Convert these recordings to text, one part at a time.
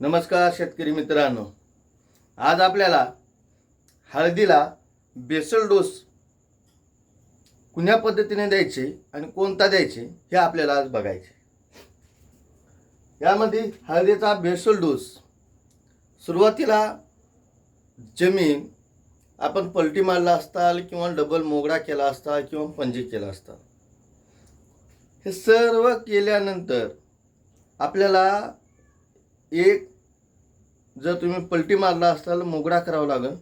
नमस्कार शेतकरी मित्रांनो. आज आपल्याला हळदीला बेसल डोस कुण्या पद्धतीने द्यायचे आणि कोणता द्यायचे हे आपल्याला आज बघायचे. यामध्ये हळदीचा बेसल डोस सुरुवातीला जमीन आपण पलटी मारला असताल किंवा डबल मोगडा केला असता किंवा पंजी केला असता हे सर्व केल्यानंतर आपल्याला एक जर तुम्ही पलटी मारला असाल मोगडा करावा लागेल.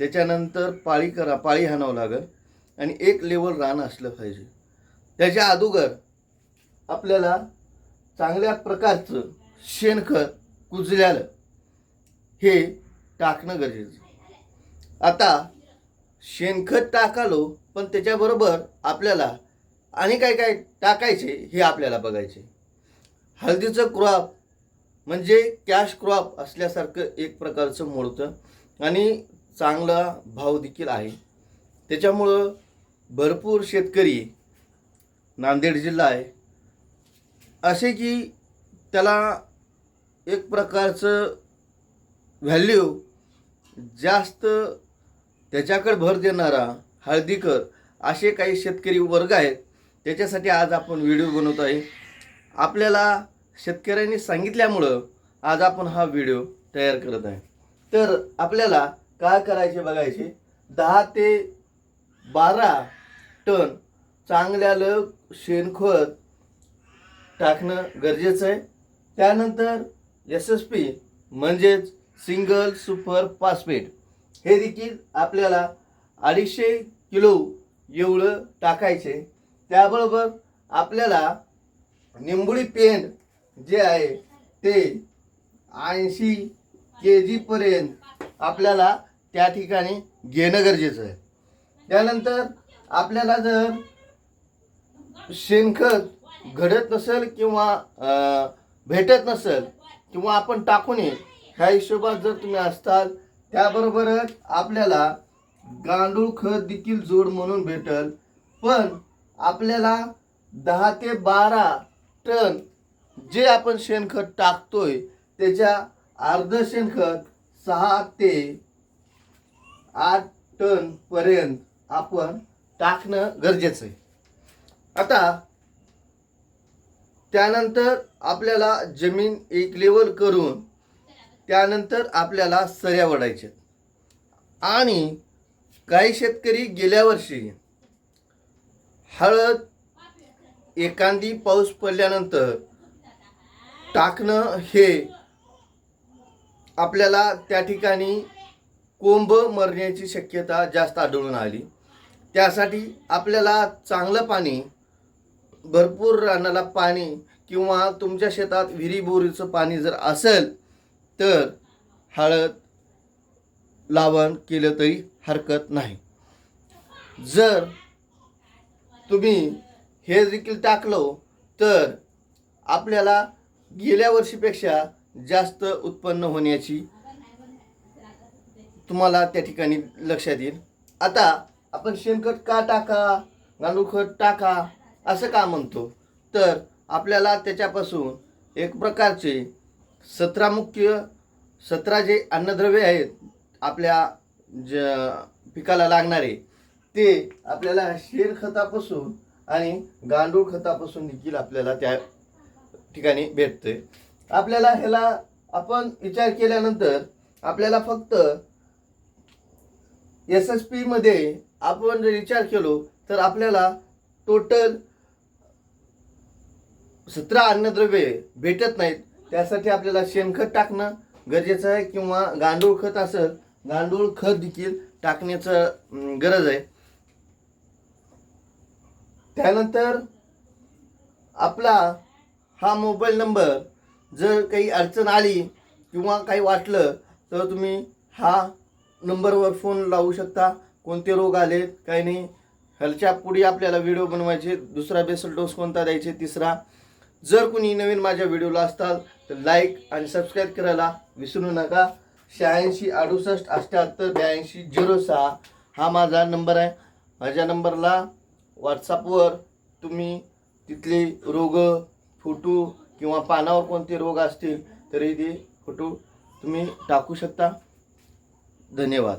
त्याच्यानंतर पाळी करा पाळी हाणावं लागेल. आणि एक लेवल रान असलं पाहिजे. त्याच्या अगोदर आपल्याला चांगल्या प्रकारचं शेणखत कुजल्यालं हे टाकणं गरजेचं आता शेणखत टाकालो पण त्याच्याबरोबर आपल्याला आणि काय काय टाकायचे हे आपल्याला बघायचे. हळदीचं क्रॉप म्हणजे कॅश क्रॉप असल्यासारखं एक प्रकारचं मोडतं आणि चांगला भाव देखील आहे. त्याच्यामुळं भरपूर शेतकरी नांदेड जिल्हा आहे. असे की त्याला एक प्रकारचं व्हॅल्यू जास्त त्याच्याकडे भर देणारा हळदीकर असे काही शेतकरी वर्ग आहेत. त्याच्यासाठी आज आपण व्हिडिओ बनवत आहे. आपल्याला शेतकऱ्यांनी सांगितल्यामुळं आज आपण हा व्हिडिओ तयार करत आहे. तर आपल्याला काय करायचे बघायचे? दहा ते बारा टन चांगल्यालं शेणखत टाकणं गरजेचं आहे. त्यानंतर एस एस पी म्हणजेच सिंगल सुपर फॉस्फेट. हे देखील आपल्याला अडीचशे किलो एवढं टाकायचे. त्याबरोबर आपल्याला निंबुळी पेंड जे आहे ते ऐंशी के जीपर्यंत आपल्याला त्या ठिकाणी घेणं गरजेचं आहे. त्यानंतर आपल्याला जर शेणखत घडत नसेल किंवा भेटत नसेल किंवा आपण टाकू नये ह्या हिशोबात जर तुम्ही असताल त्याबरोबरच आपल्याला गांडूळ खत देखील जोड म्हणून भेटल. पण आपल्याला दहा ते बारा टन जे आपण शेणखत टाकतोय त्याच्या अर्ध शेणखत सहा ते आठ टन पर्यंत आपण टाकणं गरजेचं आहे. आता त्यानंतर आपल्याला जमीन एक लेवल करून त्यानंतर आपल्याला सऱ्या वडायच्या आणि काही शेतकरी गेल्या वर्षी हळद एखादी पाऊस पडल्यानंतर टाकणं हे आपल्याला त्या ठिकाणी कोंब मरण्याची शक्यता जास्त आढळून आली. त्यासाठी आपल्याला चांगलं पाणी भरपूर रानाला पाणी किंवा तुमच्या शेतात विहिरीबोरीचं पाणी जर असेल तर हळद लावण केलं तरी हरकत नाही. जर तुम्ही हे देखील टाकलो तर आपल्याला गेल्या वर्षीपेक्षा जास्त उत्पन्न होण्याची तुम्हाला त्या ठिकाणी लक्षात येईल. आता आपण शेणखत का टाका? गांडूळ खत टाका? असं का म्हणतो? तर आपल्याला त्याच्यापासून एक प्रकारचे सतरा मुख्य सतरा जे अन्नद्रव्य आहेत आपल्या ज पिकाला लागणारे ते आपल्याला शेणखतापासून आणि गांडूळ खतापासून देखील आपल्याला त्या ठिकाणी भेटते आपल्याला ह्याला आपण विचार केल्यानंतर आपल्याला फक्त एस एस पीमध्ये आपण जर विचार केलो तर आपल्याला टोटल सतरा अन्नद्रव्ये भेटत नाहीत. त्यासाठी आपल्याला शेणखत टाकणं गरजेचं आहे किंवा गांडूळ खत असेल गांडूळ खत देखील टाकण्याचं गरज आहे. त्यानंतर आपला हा मोबाईल नंबर जर काही अडचण आली किंवा काही वाटलं तर तुम्ही हा नंबरवर फोन लावू शकता. कोणते रोग आलेत काही नाही. ह्याच्या पुढे आपल्याला व्हिडिओ बनवायचे दुसरा बेसल डोस कोणता द्यायचे तिसरा. जर कुणी नवीन माझ्या व्हिडिओला असताल तर लाईक आणि सबस्क्राईब करायला विसरू नका. शहाऐंशी अडुसष्ट अठ्ठ्याहत्तर ब्याऐंशी झिरो सहा हा माझा नंबर आहे. माझ्या नंबरला व्हॉट्सअपवर तुम्ही तिथले रोग फुटू किंवा पानावर कोणते रोग असतील तरी ते फोटो. तुम्ही टाकू शकता. धन्यवाद.